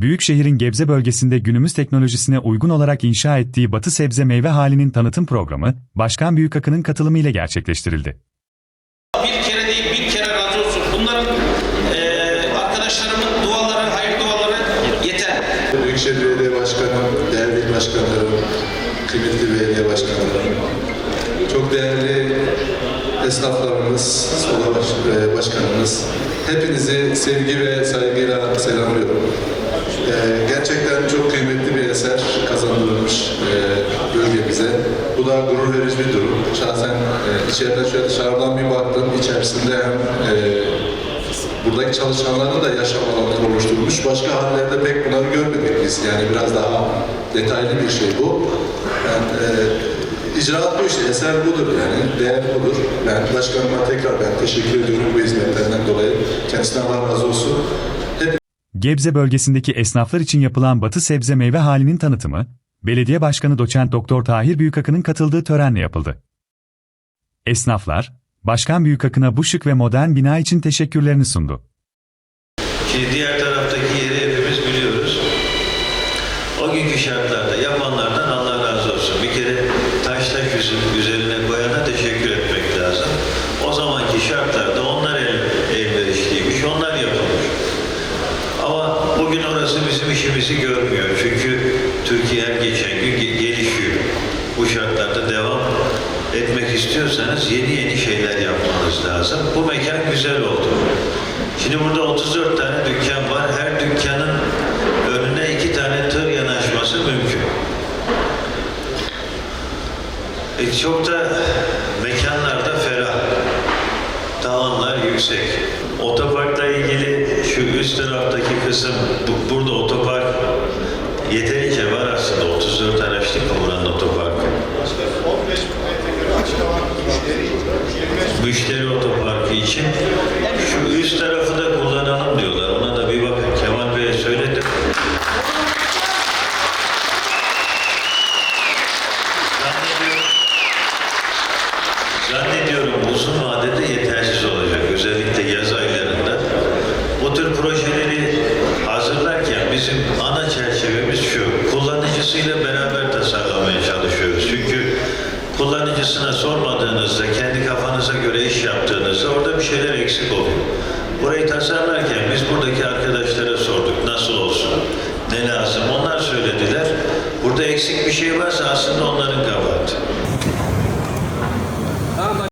Büyükşehir'in Gebze bölgesinde günümüz teknolojisine uygun olarak inşa ettiği Batı Sebze Meyve Halinin tanıtım programı, Başkan Büyükakın'ın katılımıyla gerçekleştirildi. Bir kere değil bin kere razı olsun. Bunların eee arkadaşlarımın duaları, hayır duaları yeter. Büyükşehir Belediye Başkanım, değerli başkanlarım, kıymetli belediye başkanlarım, çok değerli esnaflarımız, oda baş, e, başkanımız, hepinizi sevgi ve saygıyla selamlıyorum. E, gerçekten çok kıymetli bir eser kazandırılmış e, bölgemize. Da gurur verici bir durum. Şahsen e, içeriden şöyle dışarıdan bir baktım, içerisinde hem e, buradaki çalışanların da yaşam alanları oluşturmuş. Başka hallerde pek bunları görmedik biz. Yani biraz daha detaylı bir şey bu. Yani, e, icraat bu işte, eser budur yani, değer budur. Ben başkanıma tekrar ben teşekkür ediyorum bu hizmetlerinden dolayı. Kendisinden Allah razı olsun. Gebze bölgesindeki esnaflar için yapılan Batı Sebze Meyve Halinin tanıtımı, Belediye Başkanı Doçent Doktor Tahir Büyükakın'ın katıldığı törenle yapıldı. Esnaflar, Başkan Büyükakın'a bu şık ve modern bina için teşekkürlerini sundu. Şimdi diğer taraftaki yeri hepimiz biliyoruz. O günkü şartlarda yapanlardan Allah razı olsun. Bir kere taş taş üzerine koyana teşekkür etmek lazım. O zamanki şartlarda onlar el, elverişliymiş, onlar yapılmış. Ama bugün orası bizim işimizi görmüyor. Çünkü Türkiye her geçen gün ge- gelişiyor. Bu şartlarda devam etmek istiyorsanız yeni yeni şeyler yapmanız lazım. Bu mekan güzel oldu. Şimdi burada 34 tane dükkan var. Her dükkanın önüne iki tane tır yanaşması mümkün. E çok da mekanlarda ferah. Tavanlar yüksek. Otoparkla ilgili şu üst taraftaki kısım, bu- burada otopark yeterince var aslında. 34 araçlık mı buranın otoparkı? Müşteri otoparkı için şu üst tarafı da kullanalım Kullanıcısıyla beraber tasarlamaya çalışıyoruz. Çünkü kullanıcısına sormadığınızda, kendi kafanıza göre iş yaptığınızda orada bir şeyler eksik oluyor. Burayı tasarlarken biz buradaki arkadaşlara sorduk nasıl olsun, ne lazım onlar söylediler. Burada eksik bir şey varsa aslında onların kabahati.